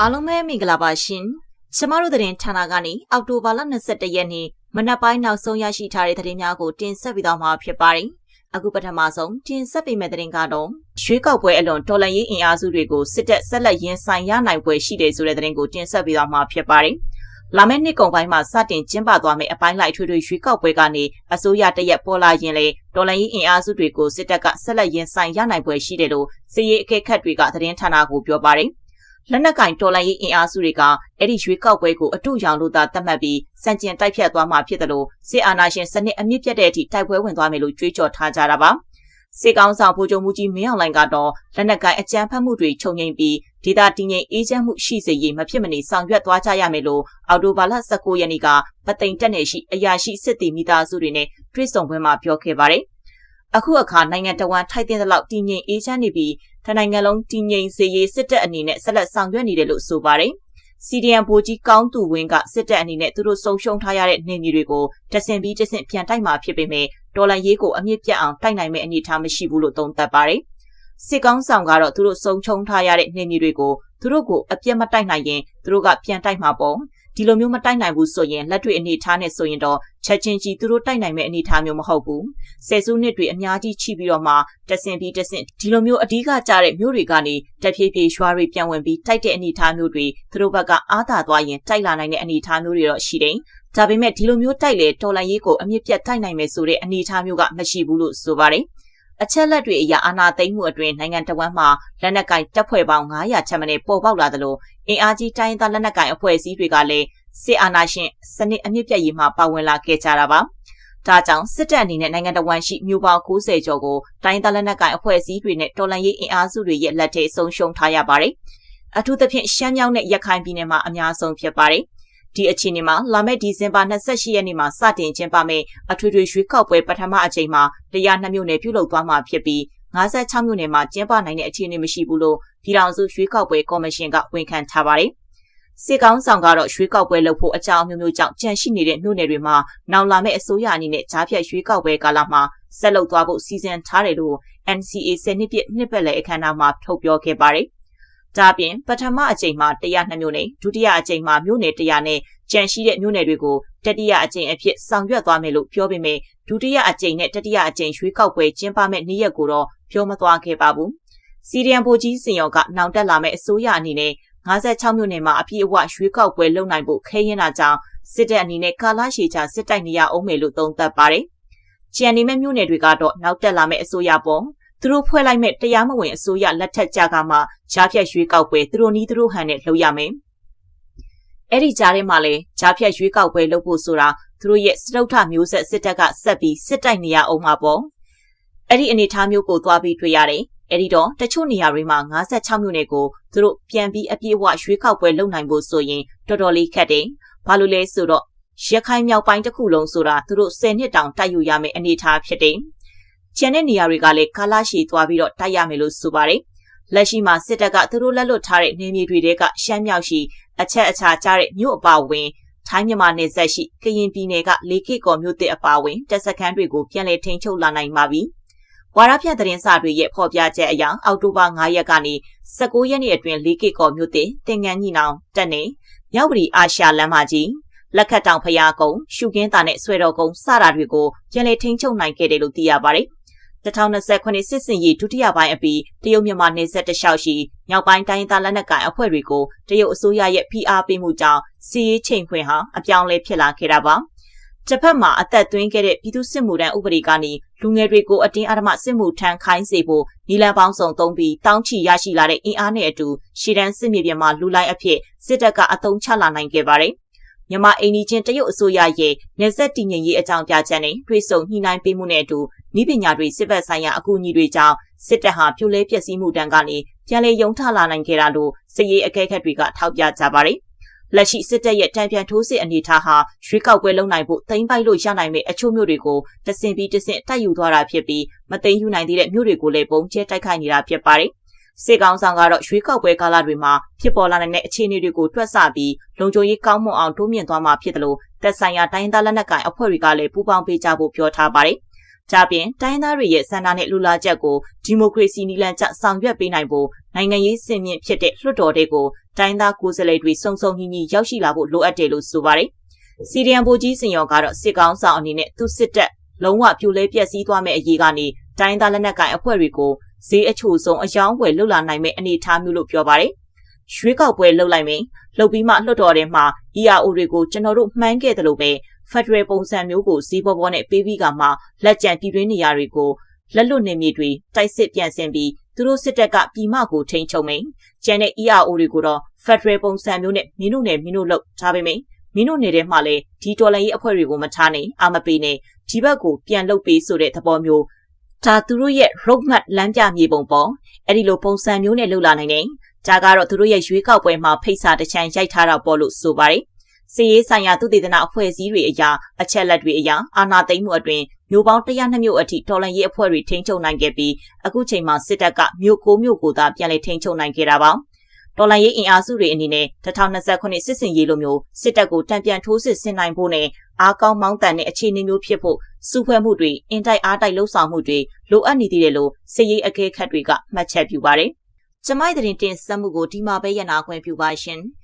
အားလုံးပဲမင်္ဂလာပါရှင်။ကျမတို့သတင်းဌာနကနေအောက်တိုဘာလ22ရက်နေ့မနက်ပိုင်းနောက်ဆုံးရရှိထားတဲ့သတင်းများကိုတင်ဆက်ပေးသွားမှာဖြစ်ပါတယ်။အခုပထမဆုံးတင်ဆက်ပေးမယ့်သတင်းကတော့ရွေးကောက်ပွဲအလွန်တော်လှန်ရေးအင်အားစုတွေကိုစစ်တပ်ဆက်လက်ရင်ဆိုင်ရနိုင်ပွဲရှိတယ်ဆိုတဲ့သတင်းကိုတင်ဆက်ပေးသွားမှာဖြစ်ပါတယ်။လာမယ့်နှစ်ကုန်ပိုင်းမှာစတင်ကျင်းပသွားမယ့်အပိုင်းလိုက်ထွေထွေရွေးကောက်ပွဲကနေအစိုးရတရက်ပေါ်လာရင်လေတော်လှန်ရေးအင်အားစုတွေကိုစစ်တပ်ကဆက်လက်ရင်ဆိုင်ရနိုင်ပွဲရှိတယ်လို့စီရေးအကဲခတ်တွေကသတင်းဌာနကိုပြောပါတယ်။ လက်နက်ကင်တော်လှန်ရေးအင်အားစုတွေကအဲ့ဒီရွေးကောက်ပွဲကိုအတူရောင်လို့သာသတ်မှတ်ပြီးစံကျင်တိုက်ဖြတ်သွားမှာဖြစ်တယ်လို့စစ်အာဏာရှင်စနစ်အမြင့်ပြတ်တဲ့အထိတိုက်ပွဲဝင်သွားမယ်လို့ကြွေးကြော်ထားကြတာပါစစ်ကောင်ဆောင်ဗိုလ်ချုပ်မှုကြီးမင်းအောင်လှိုင်ကတော့လက်နက်ကင်အကြမ်းဖက်မှုတွေခြုံငိမ့်ပြီးဒေသတည်ငြိမ်အေးချမ်းမှုရှိစေရေးမဖြစ်မနေဆောင်ရွက်သွားကြရမယ်လို့အော်တိုဘာလ19ရက်နေ့ကပသိမ်တက်နယ်ရှိအရာရှိစစ်တီမိသားစုတွေနဲ့တွေ့ဆုံပွဲမှာပြောခဲ့ပါတယ်အခုအခါနိုင်ငံတော်ဝန်ထိုက်တဲ့လောက်တည်ငြိမ်အေးချမ်းနေပြီး ထနိုင်ငံလုံးတည်ငြိမ်စေရေးစစ်တပ်အနေနဲ့ဆက်လက်ဆောင်ရွက်နေတယ်လို့ဆိုပါတယ်။ CDM ဗိုလ်ကြီးကောင်းသူဝင်းကစစ်တပ်အနေနဲ့သူတို့ဆုံးရှုံးထားရတဲ့နေမျိုးတွေကိုတဆင်ပြီးတဆင့်ပြန်တိုက်မှာဖြစ်ပေမဲ့ဒေါ်လာရေးကိုအမြင့်ပြတ်အောင်တိုက်နိုင်မယ့်အနေအထားမရှိဘူးလို့သုံးသပ်ပါတယ်။စစ်ကောင်းဆောင်ကတော့သူတို့ဆုံးချုံထားရတဲ့နေမျိုးတွေကိုသူတို့ကိုအပြတ်မတိုက်နိုင်ရင်သူတို့ကပြန်တိုက်မှာပေါ့ ဒီလိုမျိုးမတိုက်နိုင်ဘူးဆိုရင်လက်တွေ့အနေထားနဲ့ဆိုရင်တော့ချက်ချင်းကြီးသူတို့တိုက်နိုင်မယ့်အနေထားမျိုးမဟုတ်ဘူးဆယ်စုနှစ်တွေအများကြီးချိပြီးတော့မှတဆင်ပြီးတဆင်ဒီလိုမျိုးအဓိကကြတဲ့မျိုးတွေကနေတဖြည်းဖြည်းရွှာတွေပြန်ဝင်ပြီးတိုက်တဲ့အနေထားမျိုးတွေသူတို့ဘက်ကအားသာသွားရင်တိုက်လာနိုင်တဲ့အနေထားမျိုးတွေတော့ရှိတယ်ဒါပေမဲ့ဒီလိုမျိုးတိုက်လေတော်လန်ရေးကိုအမြင့်ပြတ်တိုက်နိုင်မယ်ဆိုတဲ့အနေအထားမျိုးကမရှိဘူးလို့ဆိုပါတယ် အချက်လက်တွေအရာအာဏာသိမ်းမှုအတွင်းနိုင်ငံတော်ဝန်မှလက်နက်ကင်တပ်ဖွဲ့ပေါင်း900ချက်မနည်းပေါ်ပေါက်လာသလိုအင်အားကြီးတိုင်းသားလက်နက်ကင်အဖွဲ့အစည်းတွေကလည်းစစ်အာဏာရှင်စနစ်အမြင့်ပြတ်ရေးမှာပါဝင်လာခဲ့ကြတာပါ။ဒါကြောင့်စစ်တပ်အနေနဲ့နိုင်ငံတော်ဝန်ရှိမြို့ပေါင်း90ကျော်ကိုတိုင်းသားလက်နက်ကင်အဖွဲ့အစည်းတွေနဲ့တော်လှန်ရေးအင်အားစုတွေရဲ့လက်ထဲဆုံးရှုံးထားရပါတယ်။အထူးသဖြင့်ရှမ်းမြောက်နဲ့ရခိုင်ပြည်နယ်မှာအများဆုံးဖြစ်ပါတယ်။ ဒီအခြေအနေမှာလာမယ့်ဒီဇင်ဘာ28ရက်နေ့မှာစတင်ကျင်းပမယ့်အထွေထွေရွေးကောက်ပွဲပထမအကြိမ်မှာတရားနှမျိုးနယ်ပြုလုပ်သွားမှာဖြစ်ပြီး56မြို့နယ်မှာကျင်းပနိုင်တဲ့အခြေအနေမရှိဘူးလို့ပြည်ထောင်စုရွေးကောက်ပွဲကော်မရှင်ကဝန်ခံထားပါတယ်။စစ်ကောင်းဆောင်ကတော့ရွှေကောက်ပွဲလုပ်ဖို့အကြောင်းမျိုးမျိုးကြောင့်ကြန့်ရှိနေတဲ့မြို့နယ်တွေမှာနောက်လာမယ့်အစိုးရအနေနဲ့ကြားဖြတ်ရွှေကောက်ပွဲကာလမှာဆက်လုပ်သွားဖို့စီစဉ်ထားတယ်လို့ NCA စနစ်ပြနှစ်ပတ်လည်အခမ်းအနားမှာထုတ်ပြောခဲ့ပါတယ်။ ဒါပြင်ပထမအကြိမ်မှာ102မြို့နယ်ဒုတိယအကြိမ်မှာမြို့နယ်100နဲ့ကြန့်ရှိတဲ့မြို့နယ်တွေကိုတတိယအကြိမ်အဖြစ်ဆောင်ရွက်သွားမယ်လို့ပြောပေမဲ့ဒုတိယအကြိမ်နဲ့တတိယအကြိမ်ရွှေကောက်ပွဲကျင်းပမယ့်နေ့ရက်ကိုတော့ပြောမသွားခဲ့ပါဘူး။စီရီယံဗိုလ်ကြီးစင်ရောကနောင်တက်လာမယ့်အစိုးရအနေနဲ့56မြို့နယ်မှာအပြည့်အဝရွေးကောက်ပွဲလုပ်နိုင်ဖို့ခဲရင်တာကြောင့်စစ်တပ်အနေနဲ့ကာလရှည်ကြာစစ်တိုက်နေရအောင်မယ်လို့သုံးသပ်ပါတယ်။ကြံနေမဲ့မြို့နယ်တွေကတော့နောက်တက်လာမယ့်အစိုးရပေါ် သူတို့ဖွဲ့လိုက်မဲ့တရားမဝင်အစိုးရလက်ထက်ကြကမှကြားဖြတ်ရွေးကောက်ပွဲသူတို့နီးသူတို့ဟန်နဲ့လုပ်ရမယ်။အဲ့ဒီကြားထဲမှာလည်းကြားဖြတ်ရွေးကောက်ပွဲလုပ်ဖို့ဆိုတာသူတို့ရဲ့စတုထမျိုးဆက်စစ်တပ်ကဆက်ပြီးစစ်တိုက်နေရအောင်မှာပေါ့။အဲ့ဒီအနေအထားမျိုးကိုသွားပြီးတွေ့ရတယ်အဲဒီတော့တချို့နေရာတွေမှာ56မြို့နယ်ကိုသူတို့ပြန်ပြီးအပြည့်အဝရွေးကောက်ပွဲလုပ်နိုင်ဖို့ဆိုရင်တော်တော်လေးခက်တယ်။ဘာလို့လဲဆိုတော့ရခိုင်မြောက်ပိုင်းတစ်ခုလုံးဆိုတာသူတို့10နှစ်တောင်တိုက်ယူရမယ့်အနေအထားဖြစ်တယ်။ ကျန်တဲ့နေရာတွေကလည်းကာလရှည်သွားပြီးတော့တိုက်ရမယ်လို့ဆိုပါတယ်။လက်ရှိမှာစစ်တပ်ကသူတို့လက်လွတ်ထားတဲ့နေမြေတွေကရှမ်းမြောက်ရှိအချက်အခြာကျတဲ့မြို့အပါအဝင်ထိုင်းမြန်မာနယ်စပ်ရှိကရင်ပြည်နယ်ကလေးကိကော်မြို့တစ်အပါအဝင်တပ်စခန်းတွေကိုပြန်လည်ထိန်းချုပ်လာနိုင်ပါပြီ။ဝါရဖြတ်သတင်းစာတွေရဲ့ဖော်ပြချက်အရအောက်တိုဘာ9ရက်ကနေ19ရက်နေ့အတွင်းလေးကစ်ကော်မြို့တင်တင်ငန်းညီနောင်တက်နေမြောက်ပြည်အာရှလမ်းမကြီးလက်ခတ်တောင်ဖျားကုန်းရှုကင်းတာနဲ့ဆွဲတော်ကုန်းစတာတွေကိုပြန်လည်ထိန်းချုပ်နိုင်ခဲ့တယ်လို့သိရပါတယ်။ 2029စစ်စင်ရေးဒုတိယပိုင်းအပြီးတရုတ်မြန်မာနယ်စပ်တလျှောက်ရှိမြောက်ပိုင်းတိုင်းသားလက်နက်ကိုင်အဖွဲ့တွေကိုတရုတ်အစိုးရရဲ့ဖိအားပေးမှုကြောင့်စီးရေးချိန်ခွင်ဟာအပြောင်းလဲဖြစ်လာခဲ့တာပါ။တစ်ဖက်မှာအသက်သွင်းခဲ့တဲ့ပြည်သူစစ်မှုထမ်းဥပဒေကနေလူငယ်တွေကိုအတင်းအဓမ္မစစ်မှုထမ်းခိုင်းစေဖို့နီလန်ပေါင်းစုံသုံးပြီးတောင်းချီရရှိလာတဲ့အင်အားနဲ့အတူရှီဒန်စစ်မြေပြင်မှာလူလိုက်အဖြစ်စစ်တပ်ကအုံချလာနိုင်ခဲ့ပါတယ်။မြန်မာအိန္ဒိချင်းတရုတ်အစိုးရရဲ့နေဆက်တည်ငြိမ်ရေးအကြောင်းပြချက်နဲ့တွေ့ဆုံညှိနှိုင်းပေးမှုနဲ့အတူ ဤပညာတွေစစ်ဘက်ဆိုင်ရာအကူအညီတွေကြောင့်စစ်တပ်ဟာပြိုလဲပျက်စီးမှုတန်းကနေပြန်လည်ယုံထလာနိုင်ခဲ့တာလို့စစ်ရေးအကဲခတ်တွေကထောက်ပြကြပါတယ်။လက်ရှိစစ်တပ်ရဲ့တံပြန်ထိုးစစ်အနေထားဟာရွေးကောက်ပွဲလုပ်နိုင်ဖို့သိမ်းပိုက်လို့ရနိုင်မယ့်အချို့မျိုးတွေကိုတဆင်ပြီးတဆင့်တိုက်ယူသွားတာဖြစ်ပြီးမသိမ်းယူနိုင်သေးတဲ့မျိုးတွေကိုလည်းပုံကျဲတိုက်ခိုက်နေတာဖြစ်ပါတယ်။စစ်ကောင်ဆောင်ကတော့ရွေးကောက်ပွဲကာလတွေမှာဖြစ်ပေါ်လာနိုင်တဲ့အခြေအနေတွေကိုတွက်ဆပြီးလုံခြုံရေးကောင်းမွန်အောင်တိုးမြင့်သွားမှာဖြစ်တယ်လို့သက်ဆိုင်ရာတိုင်းဒေသလက်နက်ကိုင်အဖွဲ့တွေကလည်းပူးပေါင်းပေးကြဖို့ပြောထားပါတယ်။ ကြပြင်တိုင်းသားတွေရဲ့စန္ဒနဲ့လူလာချက်ကိုဒီမိုကရေစီနည်းလမ်းကျဆောင်ရွက်ပေးနိုင်ဖို့နိုင်ငံရေးစင်မြင့်ဖြစ်တဲ့လွှတ်တော်တွေကိုတိုင်းသားကိုယ်စားလှယ်တွေစုံစုံညီညီရောက်ရှိလာဖို့လိုအပ်တယ်လို့ဆိုပါတယ်။စီရီယံဗိုလ်ကြီးစင်ရောကတော့စစ်ကောင်းဆောင်အနေနဲ့သူစစ်တပ်လုံးဝပြိုလဲပြက်စီးသွားမဲ့အရေးကနေတိုင်းသားလက်နက်ကိုင်အဖွဲ့တွေကိုဈေးအချို့ဆုံးအယောင်းဝယ်လွတ်လာနိုင်မဲ့အနေအထားမျိုးလို့ပြောပါတယ်။ရွေးကောက်ပွဲလှုပ်လိုက်မယ်။လှုပ်ပြီးမှလွှတ်တော်ထဲမှာ ERO တွေကိုကျွန်တော်တို့မှန်းခဲ့တယ်လို့ပဲ ဖက်ဒရယ်ပုံစံမျိုးကိုစီးပေါ်ပေါ်နဲ့ပေးပြီးကမှလက်ကျန်ပြည်တွင်းနေရာတွေကိုလက်လွတ်နေမြေတွေတိုက်စစ်ပြန်ဆင်ပြီးသူတို့စစ်တပ်ကပြည်မကိုထိန်းချုပ်မယ်။ကျန်တဲ့ ERO တွေကိုတော့ဖက်ဒရယ်ပုံစံမျိုးနဲ့မင်းတို့နဲ့မင်းတို့လောက်ထားပေးမယ်။မင်းတို့နေတဲ့မှာလဲဒီတော်လိုင်းရေးအဖွဲ့တွေကိုမထားနဲ့အာမပေးနဲ့ဒီဘက်ကိုပြန်လုပ်ပေးဆိုတဲ့သဘောမျိုးဒါသူတို့ရဲ့ roadmap လမ်းပြမြေပုံပေါ့အဲ့ဒီလိုပုံစံမျိုးနဲ့လှုပ်လာနိုင်တယ်ဒါကတော့သူတို့ရဲ့ရွေးကောက်ပွဲမှာဖိတ်စာတစ်ချမ်းရိုက်ထားတာပေါ့လို့ဆိုပါတယ် စီရေးဆိုင်ရာသူတည်တနာအဖွဲ့အစည်းတွေအရာအချက်လက်တွေအရာအာဏာသိမ်းမှုအတွင်းမျိုးပေါင်း102မျိုးအထိတော်လှန်ရေးအဖွဲ့တွေထိန်းချုပ်နိုင်ခဲ့ပြီးအခုချိန်မှာစစ်တပ်ကမြို့ကိုမြို့ကိုသာပြန်လည်ထိန်းချုပ်နိုင်ခဲ့တာပါတော်လိုင်းရေးအင်အားစုတွေအနေနဲ့2029စစ်စင်ရေးလိုမျိုးစစ်တပ်ကိုတံပြန်ထိုးစစ်ဆင်နိုင်ဖို့နဲ့အားကောင်းမောင်းတန်တဲ့အခြေအနေမျိုးဖြစ်ဖို့စုဖွဲ့မှုတွေအင်တိုက်အားတိုက်လှုပ်ဆောင်မှုတွေလိုအပ်နေသေးတယ်လို့စစ်ရေးအကဲခတ်တွေကမှတ်ချက်ပြုပါတယ်။ကျမိုက်တဲ့တင်ဆက်မှုကိုဒီမှာပဲရနာခွင့်ပြုပါရှင်။